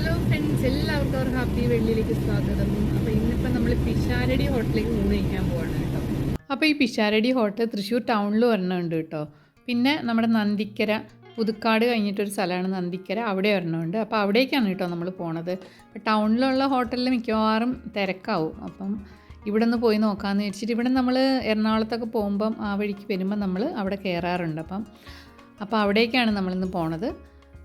Hello friends എല്ലാവർക്കും അവർ happy വെള്ളിയിലേക്ക് സ്വാഗതം. അപ്പോൾ ഇന്നിപ്പോൾ നമ്മൾ പിഷാരടി ഹോട്ടലിലേക്ക് മൂന്ന് കഴിക്കാൻ പോവാണ് കേട്ടോ. അപ്പോൾ ഈ പിഷാരടി ഹോട്ടൽ തൃശ്ശൂർ ടൗണിൽ വരണമുണ്ട് കേട്ടോ. പിന്നെ നമ്മുടെ നന്ദിക്കര പുതുക്കാട് കഴിഞ്ഞിട്ടൊരു സ്ഥലമാണ് നന്ദിക്കര. അവിടെ ഒരെണ്ണമുണ്ട് അപ്പോൾ അവിടേക്കാണ് കേട്ടോ നമ്മൾ പോണത്. അപ്പോൾ ടൗണിലുള്ള ഹോട്ടലിൽ മിക്കവാറും തിരക്കാവും. അപ്പം ഇവിടെ നിന്ന് പോയി നോക്കാമെന്ന് വെച്ചിട്ട് ഇവിടെ നമ്മൾ എറണാകുളത്തൊക്കെ പോകുമ്പം ആ വഴിക്ക് വരുമ്പം നമ്മൾ അവിടെ കയറാറുണ്ട് അപ്പം. അപ്പോൾ അവിടേക്കാണ് നമ്മളിന്ന് പോണത്.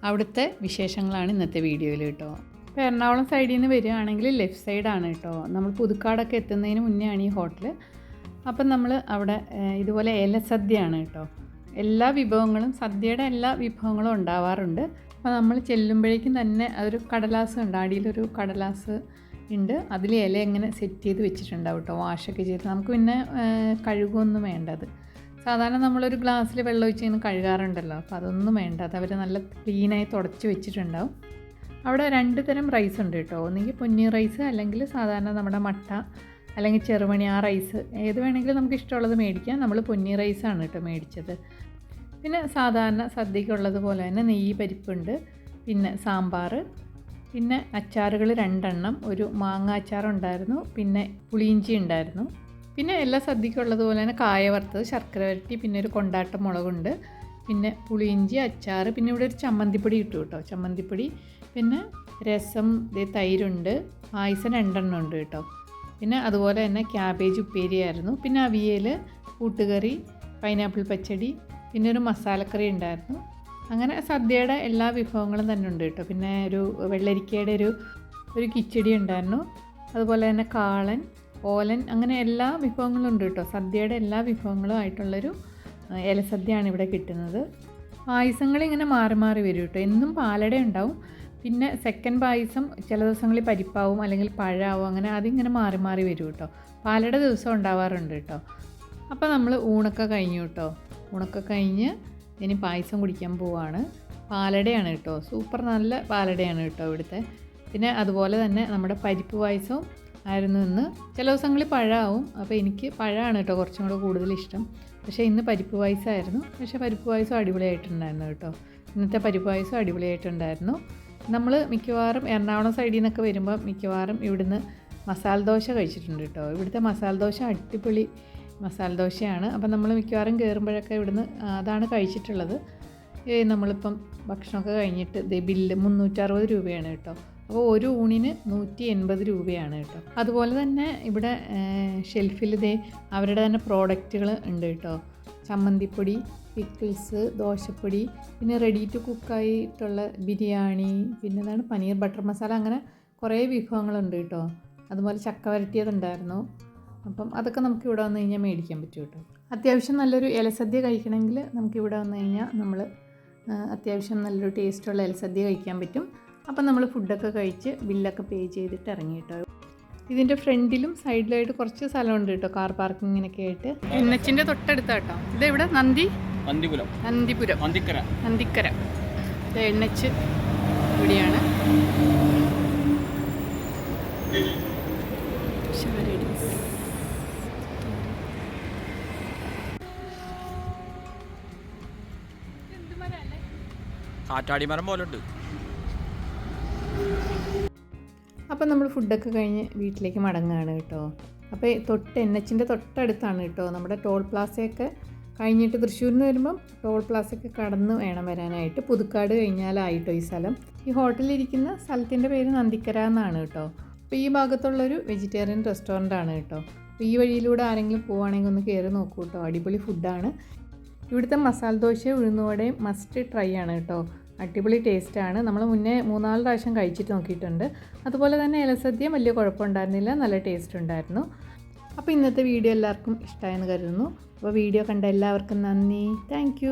അവിടുത്തെ വിശേഷങ്ങളാണ് ഇന്നത്തെ വീഡിയോയിൽ കേട്ടോ. ഇപ്പോൾ എറണാകുളം സൈഡിൽ നിന്ന് വരികയാണെങ്കിൽ ലെഫ്റ്റ് സൈഡാണ് കേട്ടോ. നമ്മൾ പുതുക്കാടൊക്കെ എത്തുന്നതിന് മുന്നേ ആണ് ഈ ഹോട്ടൽ അപ്പം നമ്മൾ അവിടെ ഇതുപോലെ ഏലസദ്യയാണ് കേട്ടോ. എല്ലാ വിഭവങ്ങളും സദ്യയുടെ എല്ലാ വിഭവങ്ങളും ഉണ്ടാവാറുണ്ട്. അപ്പോൾ നമ്മൾ ചെല്ലുമ്പോഴേക്കും തന്നെ അതൊരു കടലാസ് ഉണ്ട് അടിയിലൊരു കടലാസ് ഉണ്ട്. അതിൽ ഇല എങ്ങനെ സെറ്റ് ചെയ്ത് വെച്ചിട്ടുണ്ടാവും കേട്ടോ. വാഷൊക്കെ ചെയ്ത് നമുക്ക് പിന്നെ കഴുകൊന്നും വേണ്ടത്. സാധാരണ നമ്മളൊരു ഗ്ലാസ്സിൽ വെള്ളം ഒഴിച്ച് ഇങ്ങനെ കഴുകാറുണ്ടല്ലോ അപ്പോൾ അതൊന്നും വേണ്ട. അത് അവർ നല്ല ക്ലീനായി തുടച്ച് വെച്ചിട്ടുണ്ടാവും. അവിടെ രണ്ട് തരം റൈസ് ഉണ്ട് കേട്ടോ. ഒന്നെങ്കിൽ പൊന്നി റൈസ് അല്ലെങ്കിൽ സാധാരണ നമ്മുടെ മട്ട അല്ലെങ്കിൽ ചെറുമണി ആ റൈസ് ഏത് വേണമെങ്കിലും നമുക്ക് ഇഷ്ടമുള്ളത് മേടിക്കാം. നമ്മൾ പൊന്നി റൈസാണ് കേട്ടോ മേടിച്ചത്. പിന്നെ സാധാരണ സദ്യക്കുള്ളത് പോലെ തന്നെ നെയ്യ് പരിപ്പുണ്ട് പിന്നെ സാമ്പാർ പിന്നെ അച്ചാറുകൾ രണ്ടെണ്ണം ഒരു മാങ്ങ അച്ചാറുണ്ടായിരുന്നു പിന്നെ പുളിയിഞ്ചി ഉണ്ടായിരുന്നു. പിന്നെ എല്ലാ സദ്യക്കുള്ളതുപോലെ തന്നെ കായ വറുത്തത് ശർക്കര വരട്ടി പിന്നെ ഒരു കൊണ്ടാട്ട മുളകുണ്ട് പിന്നെ പുളിയിഞ്ചി അച്ചാർ പിന്നെ ഇവിടെ ഒരു ചമ്മന്തിപ്പൊടി കിട്ടും കേട്ടോ ചമ്മന്തിപ്പൊടി. പിന്നെ രസം തൈരുണ്ട് പായസം രണ്ടെണ്ണം ഉണ്ട് കേട്ടോ. പിന്നെ അതുപോലെ തന്നെ ക്യാബേജ് ഉപ്പേരിയായിരുന്നു പിന്നെ അവിയൽ കൂട്ടുകറി പൈനാപ്പിൾ പച്ചടി പിന്നെ ഒരു മസാലക്കറി ഉണ്ടായിരുന്നു. അങ്ങനെ സദ്യയുടെ എല്ലാ വിഭവങ്ങളും തന്നെ ഉണ്ട് കേട്ടോ. പിന്നെ ഒരു വെള്ളരിക്കയുടെ ഒരു ഒരു കിച്ചടി ഉണ്ടായിരുന്നു. അതുപോലെ തന്നെ കാളൻ ഓലൻ അങ്ങനെ എല്ലാ വിഭവങ്ങളും ഉണ്ട് കേട്ടോ. സദ്യയുടെ എല്ലാ വിഭവങ്ങളും ആയിട്ടുള്ളൊരു ഇലസദ്യയാണ് ഇവിടെ കിട്ടുന്നത്. പായസങ്ങൾ ഇങ്ങനെ മാറി മാറി വരും കേട്ടോ. എന്നും പാലട ഉണ്ടാവും. പിന്നെ സെക്കൻഡ് പായസം ചില ദിവസങ്ങളിൽ പരിപ്പാവും അല്ലെങ്കിൽ പഴമാവും അങ്ങനെ അതിങ്ങനെ മാറി മാറി വരും കേട്ടോ. പാലട ദിവസം ഉണ്ടാവാറുണ്ട് കേട്ടോ. അപ്പോൾ നമ്മൾ ഊണൊക്കെ കഴിഞ്ഞു കേട്ടോ. ഊണൊക്കെ കഴിഞ്ഞ് ഇനി പായസം കുടിക്കാൻ പോവാണ്. പാലടയാണ് കേട്ടോ. സൂപ്പർ നല്ല പാലടയാണ് കേട്ടോ ഇവിടുത്തെ. പിന്നെ അതുപോലെ തന്നെ നമ്മുടെ പരിപ്പ് പായസവും ആയിരുന്നു ഇന്ന്. ചില ദിവസങ്ങളിൽ പഴമാവും. അപ്പോൾ എനിക്ക് പഴമാണ് കേട്ടോ കുറച്ചും കൂടെ കൂടുതൽ ഇഷ്ടം. പക്ഷേ ഇന്ന് പരിപ്പ് പായസമായിരുന്നു. പക്ഷേ പരിപ്പ് പായസം അടിപൊളിയായിട്ടുണ്ടായിരുന്നു കേട്ടോ. ഇന്നത്തെ പരിപ്പ് പായസം അടിപൊളിയായിട്ടുണ്ടായിരുന്നു. നമ്മൾ മിക്കവാറും എറണാകുളം സൈഡിൽ നിന്നൊക്കെ വരുമ്പോൾ മിക്കവാറും ഇവിടുന്ന് മസാല ദോശ കഴിച്ചിട്ടുണ്ട് കേട്ടോ. ഇവിടുത്തെ മസാല ദോശ അടിപൊളി മസാല ദോശയാണ്. അപ്പം നമ്മൾ മിക്കവാറും കയറുമ്പോഴൊക്കെ ഇവിടുന്ന് അതാണ് കഴിച്ചിട്ടുള്ളത്. നമ്മളിപ്പം ഭക്ഷണമൊക്കെ കഴിഞ്ഞിട്ട് ബില്ല് മുന്നൂറ്ററുപത് രൂപയാണ് കേട്ടോ. അപ്പോൾ ഒരു ഊണിന് നൂറ്റി എൺപത് രൂപയാണ് കേട്ടോ. അതുപോലെ തന്നെ ഇവിടെ ഷെൽഫിൽ ഇതേ അവരുടെ തന്നെ പ്രോഡക്റ്റുകൾ ഉണ്ട് കേട്ടോ. ചമ്മന്തിപ്പൊടി പിക്കിൾസ് ദോശപ്പൊടി പിന്നെ റെഡി ടു കുക്കായിട്ടുള്ള ബിരിയാണി പിന്നെ എന്താണ് പനീർ ബട്ടർ മസാല അങ്ങനെ കുറേ വിഭവങ്ങളുണ്ട് കേട്ടോ. അതുപോലെ ചക്ക വരട്ടിയതുണ്ടായിരുന്നു. അപ്പം അതൊക്കെ നമുക്ക് ഇവിടെ വന്നു കഴിഞ്ഞാൽ മേടിക്കാൻ പറ്റും കേട്ടോ. അത്യാവശ്യം നല്ലൊരു ഇലസദ്യ കഴിക്കണമെങ്കിൽ നമുക്ക് ഇവിടെ വന്നു കഴിഞ്ഞാൽ നമ്മൾ അത്യാവശ്യം നല്ലൊരു ടേസ്റ്റുള്ള ഇലസദ്യ കഴിക്കാൻ പറ്റും. അപ്പം നമ്മൾ ഫുഡൊക്കെ കഴിച്ച് ബില്ലൊക്കെ പേ ചെയ്തിട്ട് ഇറങ്ങി കേട്ടോ ഇതിന്റെ ഫ്രണ്ടിലും സൈഡിലായിട്ട് കുറച്ച് സ്ഥലമുണ്ട് കേട്ടോ കാർ പാർക്കിങ്ങിനൊക്കെ ആയിട്ട്. എൻ എച്ചിന്റെ തൊട്ടടുത്ത കേട്ടോ ഇവിടെ നന്ദി? നന്ദിപുരം. നന്ദിപുരം. നന്ദിക്കര. നന്ദിക്കര. ഇത് എൻ എച്ച് ഇവിടെയാണ്. കാറ്റാടിമരം പോലെ ഉണ്ട് അപ്പം നമ്മൾ ഫുഡൊക്കെ കഴിഞ്ഞ് വീട്ടിലേക്ക് മടങ്ങുകയാണ് കേട്ടോ. അപ്പോൾ തൊട്ട് എൻ എച്ചിന്റെ തൊട്ടടുത്താണ് കേട്ടോ. നമ്മുടെ ടോൾ പ്ലാസയൊക്കെ കഴിഞ്ഞിട്ട് തൃശ്ശൂരിൽ നിന്ന് വരുമ്പം ടോൾ പ്ലാസയൊക്കെ കടന്ന് വേണം വരാനായിട്ട്. പുതുക്കാട് കഴിഞ്ഞാലായിട്ടോ ഈ സ്ഥലം. ഈ ഹോട്ടലിരിക്കുന്ന സ്ഥലത്തിന്റെ പേര് നന്ദിക്കര എന്നാണ് കേട്ടോ. അപ്പോൾ ഈ ഭാഗത്തുള്ളൊരു വെജിറ്റേറിയൻ റെസ്റ്റോറന്റ് ആണ് കേട്ടോ. അപ്പോൾ ഈ വഴിയിലൂടെ ആരെങ്കിലും പോവുകയാണെങ്കിൽ ഒന്ന് കയറി നോക്കൂ കേട്ടോ. അടിപൊളി ഫുഡാണ്. ഇവിടുത്തെ മസാല ദോശയും ഉഴുന്നുവടയും മസ്റ്റ് ട്രൈ ആണ് കേട്ടോ. അടിപൊളി ടേസ്റ്റാണ്. നമ്മൾ മുന്നേ മൂന്നാൽ പ്രാവശ്യം കഴിച്ചിട്ട് നോക്കിയിട്ടുണ്ട്. അതുപോലെ തന്നെ ഇലസദ്യം വലിയ കുഴപ്പമുണ്ടായിരുന്നില്ല നല്ല ടേസ്റ്റ് ഉണ്ടായിരുന്നു. അപ്പോൾ ഇന്നത്തെ വീഡിയോ എല്ലാവർക്കും ഇഷ്ടമായെന്ന് കരുതുന്നു. അപ്പോൾ വീഡിയോ കണ്ട എല്ലാവർക്കും നന്ദി. താങ്ക്